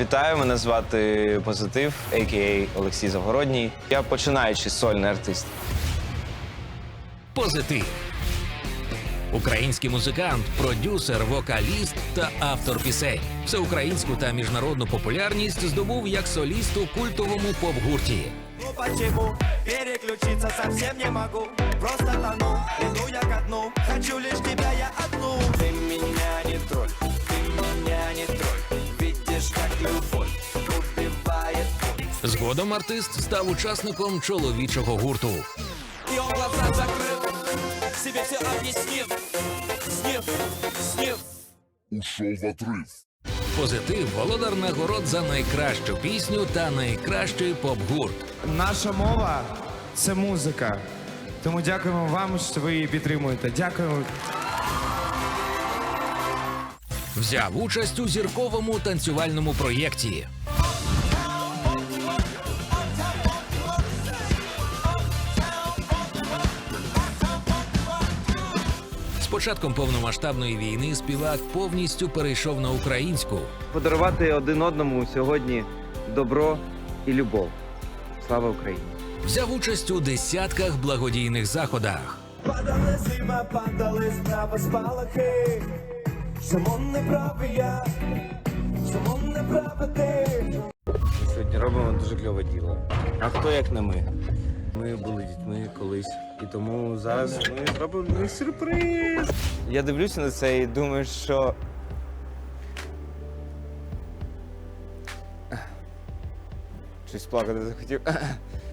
Вітаю, мене звати Позитив, а.к.а. Олексій Завгородній. Я починаючий сольний артист. Позитив. Український музикант, продюсер, вокаліст та автор пісень. Всеукраїнську та міжнародну популярність здобув як соліст у культовому поп-гурті. Ну почему переключиться совсем не могу Просто тону, Згодом артист став учасником чоловічого гурту. Он глаза закрыл, себе все объяснив Снив, снив Позитив володар нагород за найкращу пісню та найкращий поп-гурт. Наша мова це музика. Тому дякуємо вам, що ви її підтримуєте. Дякуємо. Взяв участь у зірковому танцювальному проєкті. Початком повномасштабної війни співак повністю перейшов на українську. Подарувати один одному сьогодні добро і любов. Слава Україні! Взяв участь у десятках благодійних заходах. Падали зима, падали справа спалахи Чому не правий я, чому не правий ти Сьогодні робимо дуже кльове діло. А хто як не ми? Ми були дітьми колись, і тому зараз ми зробимо сюрприз. Я дивлюся на це і думаю, що. Щось плакати захотів.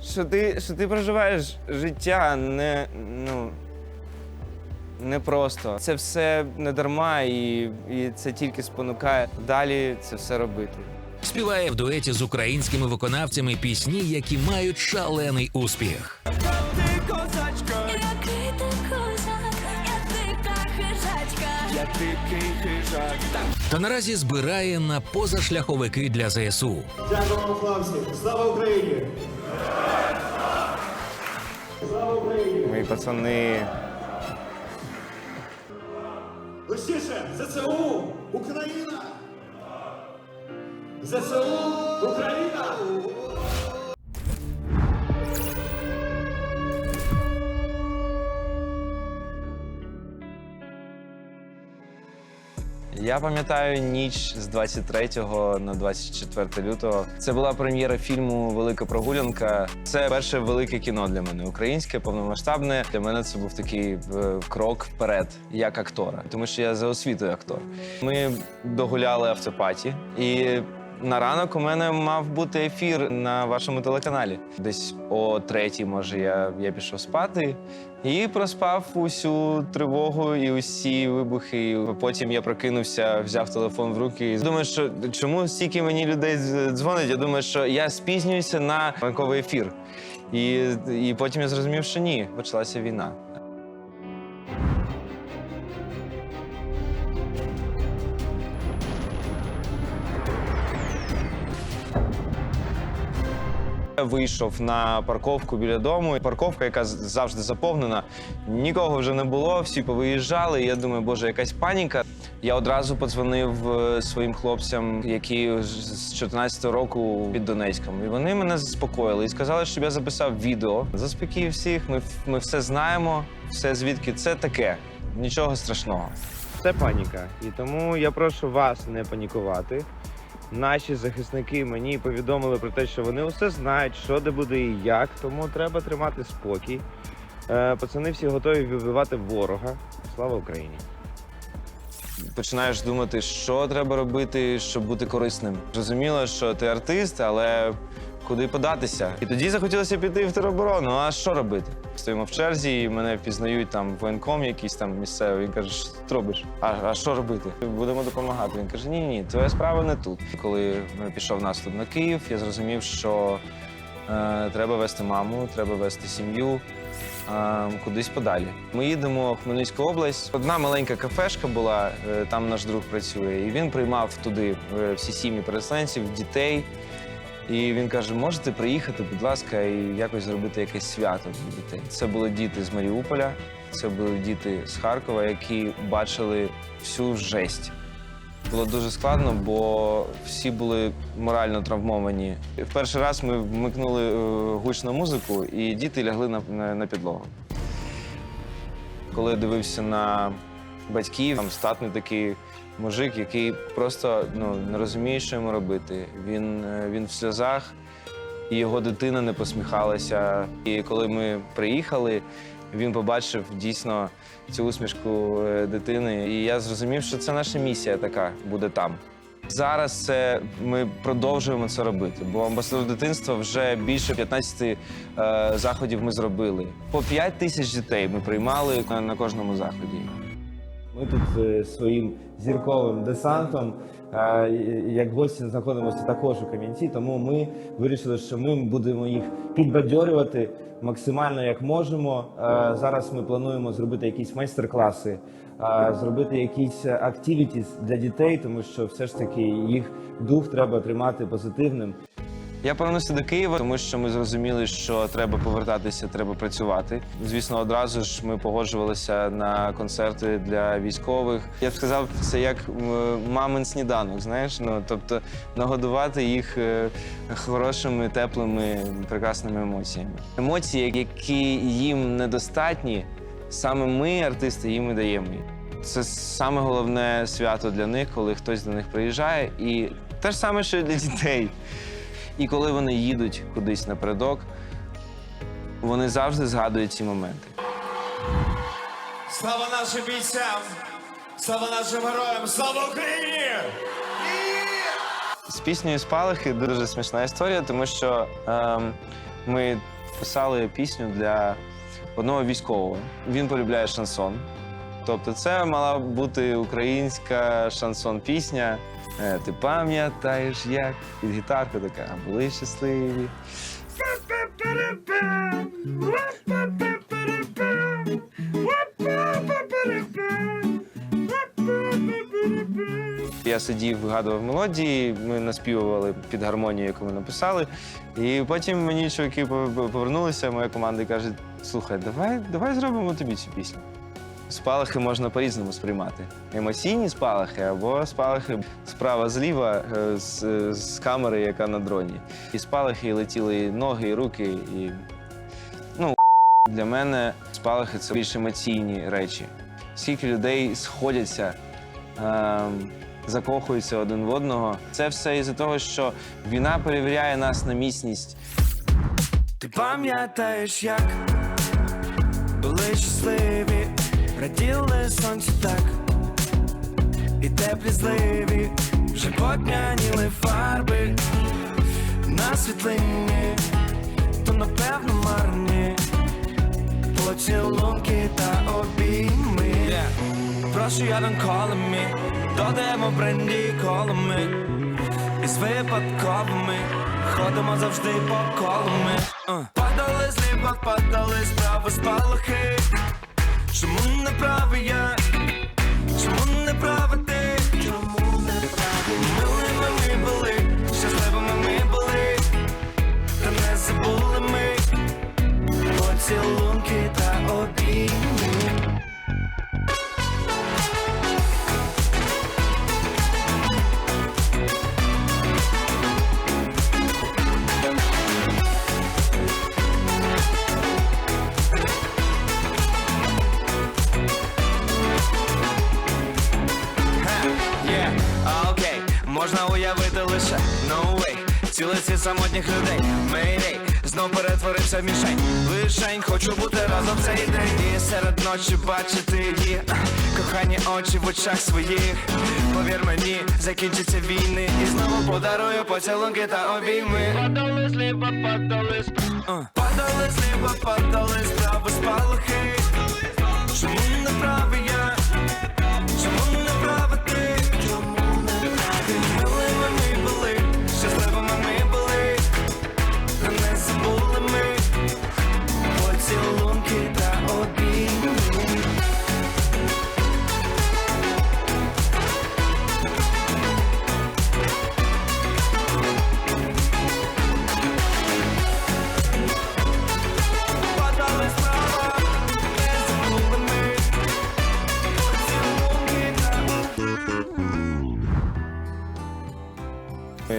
Що ти, що ти проживаєш життя не, ну, не просто. Це все не дарма, і, і це тільки спонукає далі це все робити. Співає в дуеті з українськими виконавцями пісні, які мають шалений успіх. Ти козачка, Який ти козак, я дика хижачка. я дикий хижак Та наразі збирає на позашляховики для ЗСУ. Дякуємо, хлопці! Слава Україні! Мої пацани Гостіше! ЗСУ! Україна! ЗСУ! Україна! Я пам'ятаю ніч з 23 на 24 лютого. Це була прем'єра фільму Велика прогулянка. Це перше велике кіно для мене, українське, повномасштабне. Для мене це був такий е, крок вперед, як актора, тому що я за освітою актор. Ми догуляли автопаті і. На ранок у мене мав бути ефір на вашому телеканалі. Десь о третій, може, я, я пішов спати і проспав усю тривогу і усі вибухи. Потім я прокинувся, взяв телефон в руки. І думаю, що чому стільки мені людей дз- дзвонить? Я думаю, що я спізнююся на ранковий ефір. І, і потім я зрозумів, що ні, почалася війна. Вийшов на парковку біля дому. Парковка, яка завжди заповнена. Нікого вже не було, всі повиїжджали. Я думаю, боже, якась паніка. Я одразу подзвонив е, своїм хлопцям, які з 14 року під Донецьком. І вони мене заспокоїли і сказали, щоб я записав відео. Заспокій всіх, ми, ми все знаємо, все звідки це таке. Нічого страшного. Це паніка. І тому я прошу вас не панікувати. Наші захисники мені повідомили про те, що вони усе знають, що де буде і як, тому треба тримати спокій. Е, Пацани всі готові вибивати ворога. Слава Україні! починаєш думати, що треба робити, щоб бути корисним. Зрозуміло, що ти артист, але куди податися? І тоді захотілося піти в тероборону. А що робити? Стоїмо в черзі, і мене впізнають там воєнком якийсь там місцевий. Він каже, що робиш? А, а що робити? Будемо допомагати. Він каже: Ні, ні, твоя справа не тут. Коли пішов наступ на Київ, я зрозумів, що е, треба вести маму, треба вести сім'ю кудись подалі. Ми їдемо в Хмельницьку область. Одна маленька кафешка була, е, там наш друг працює, і він приймав туди е, всі сім'ї переселенців, дітей. І він каже: можете приїхати, будь ласка, і якось зробити якесь свято для дітей. Це були діти з Маріуполя, це були діти з Харкова, які бачили всю жесть. Було дуже складно, бо всі були морально травмовані. В перший раз ми вмикнули е, гучну музику, і діти лягли на, на, на підлогу. Коли я дивився на батьків, там статний такий мужик, який просто ну, не розуміє, що йому робити. Він, е, він в сльозах, і його дитина не посміхалася. І коли ми приїхали, він побачив дійсно цю усмішку е, дитини. І я зрозумів, що це наша місія така буде там. Зараз це ми продовжуємо це робити, бо амбасадор дитинства вже більше 15 е, заходів ми зробили. По 5 тисяч дітей ми приймали на, на кожному заході. Ми тут е, своїм зірковим десантом, е, як гості знаходимося також у Кам'янці, тому ми вирішили, що ми будемо їх підбадьорювати максимально як можемо. Е, Зараз ми плануємо зробити якісь майстер-класи, зробити якісь активітіс для дітей, тому що все ж таки їх дух треба тримати позитивним. Я повернувся до Києва, тому що ми зрозуміли, що треба повертатися, треба працювати. Звісно, одразу ж ми погоджувалися на концерти для військових. Я б сказав, це як мамин сніданок. Знаєш, ну тобто нагодувати їх е, хорошими, теплими, прекрасними емоціями. Емоції, які їм недостатні, саме ми, артисти, їм і даємо. Це саме головне свято для них, коли хтось до них приїжджає, і те ж саме, що і для дітей. І коли вони їдуть кудись напередок, вони завжди згадують ці моменти. Слава нашим бійцям! Слава нашим героям! Слава Україні! З піснею Спалахи дуже смішна історія, тому що ем, ми писали пісню для одного військового. Він полюбляє шансон. Тобто, це мала бути українська шансон-пісня. Е, Ти пам'ятаєш, як під гітарку така були щасливі. Я сидів, вигадував мелодії, ми наспівували під гармонію, яку ми написали. І потім мені чоловіки повернулися, моя команда і каже: слухай, давай, давай зробимо тобі цю пісню. Спалахи можна по-різному сприймати. Емоційні спалахи або спалахи справа зліва е, з, з камери, яка на дроні. І спалахи летіли і ноги, і руки. І... Ну, для мене спалахи це більш емоційні речі. Скільки людей сходяться, ем, закохуються один в одного. Це все із-за того, що війна перевіряє нас на міцність. Ти пам'ятаєш, як були щасливі, раділи сонцю так, і теплі зливі вже наче потняніли фарби на світлині, то напевно марні поцілунки та обійми. Прошу, я don't call me, бренді колами із випадковими ходимо завжди по колами. Uh. Падали зліва, падали справа спалахи. Чому не правий я? Чому не правий ти? Чому не правий? Милими ми були, щасливими ми були, та не забули ми поцілунки та Цілиці самотніх людей, Mayday Знов перетворився в мішень. Лишень, хочу бути разом цей день. І серед ночі бачити її. Кохані очі в очах своїх. Повір мені, закінчаться війни. І знову подарую поцілунки та обійми. Падали зліва, падали справа Падали зліва, падали справа спалахи. Чому не правий я? Чому не правий ти? Поцілунки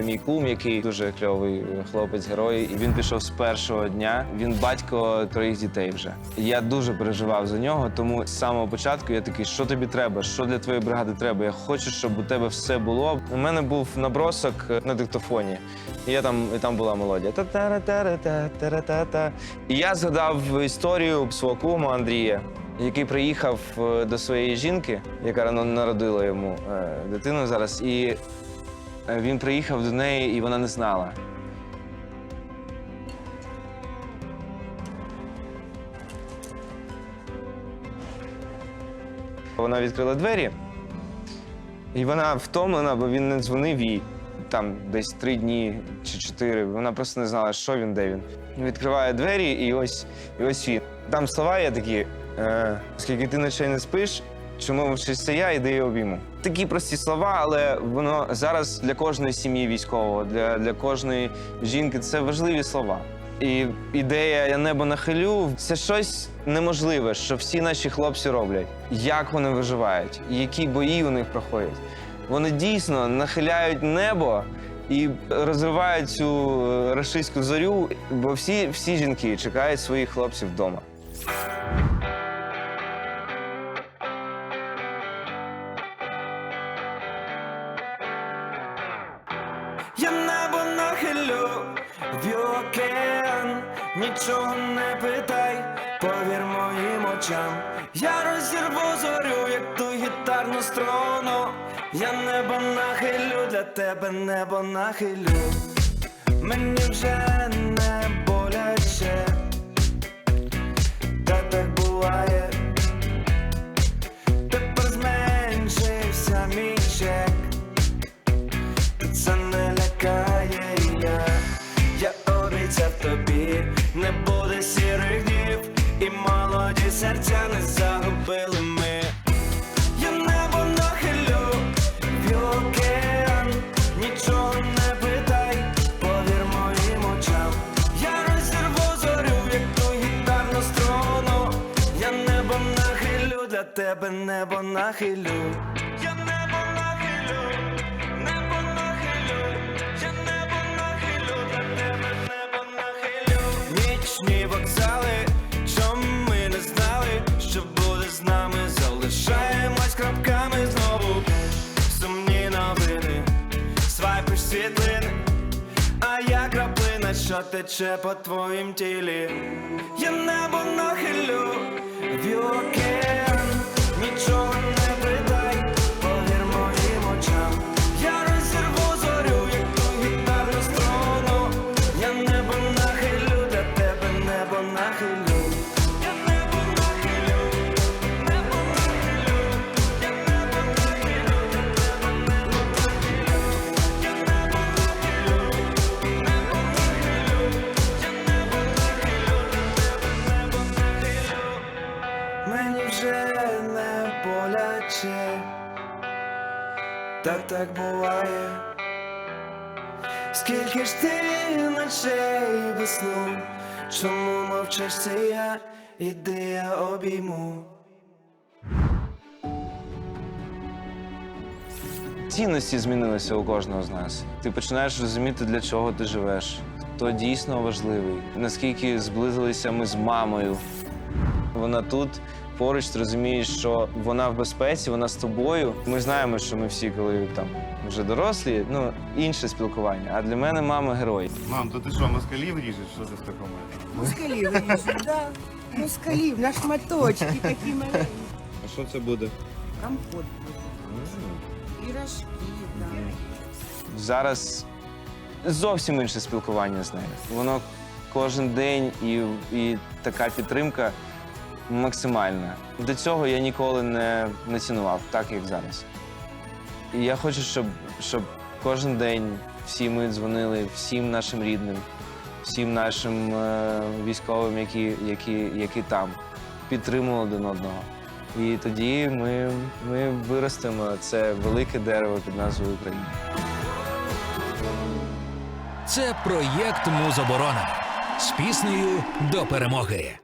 Мій кум, який дуже кльовий хлопець, герой, і він пішов з першого дня. Він батько троїх дітей вже. Я дуже переживав за нього, тому з самого початку я такий, що тобі треба, що для твоєї бригади треба. Я хочу, щоб у тебе все було. У мене був набросок на диктофоні, і я там і там була мелодія. Та-та-ра-та-ра-та, І я згадав історію свого кума Андрія. Який приїхав е, до своєї жінки, яка народила йому е, дитину зараз, і Е, Він приїхав до неї, і вона не знала. Вона відкрила двері, і вона втомлена, бо він не дзвонив їй там десь три дні чи чотири. Вона просто не знала, що він, де він. Відкриває двері, і ось, і ось він. Там слова є такі: е, оскільки ти ночей не спиш, чому вчишся я, іди і обійму. Такі прості слова, але воно зараз для кожної сім'ї військового, для, для кожної жінки це важливі слова. І ідея я небо нахилю це щось неможливе, що всі наші хлопці роблять. Як вони виживають, які бої у них проходять. Вони дійсно нахиляють небо і розривають цю е, рашистську зорю, бо всі, всі жінки чекають своїх хлопців вдома. Я небо нахилю в океан, нічого не питай, повір моїм очам. Я розірву зорю, як ту гітарну струну. Я небо нахилю, для тебе небо нахилю. Мені вже не тебе небо нахилю. Я небо нахилю, небо нахилю, я небо нахилю, для тебе небо нахилю. Нічні вокзали, чому ми не знали, що буде з нами, залишаємось крапками знову. Сумні новини, свайпиш світлини, а я краплина, що тече по твоїм тілі. Я небо нахилю в океан, нічого не та так буває. Скільки ж ти ночей без сну, чому мовчиш це я, іди я обійму. Цінності змінилися у кожного з нас. Ти починаєш розуміти, для чого ти живеш, хто дійсно важливий, наскільки зблизилися ми з мамою. Вона тут поруч, ти розумієш, що вона в безпеці, вона з тобою. Ми знаємо, що ми всі, коли там вже дорослі, ну інше спілкування. А для мене мама герой. Мам, то ти що, москалів ріжеш? Що ти в такому? Москалів ріжуть, да. Москалів на шматочки такі маленькі. А що це буде? Компот буде. Пірожки, да. Зараз зовсім інше спілкування з нею. Воно кожен день і, і така підтримка максимальна. До цього я ніколи не, не цінував, так як зараз. І я хочу, щоб, щоб кожен день всі ми дзвонили всім нашим рідним, всім нашим е, військовим, які, які, які там, підтримували один одного. І тоді ми, ми виростемо це велике дерево під назвою Україна. Це проєкт Музоборона з піснею до перемоги.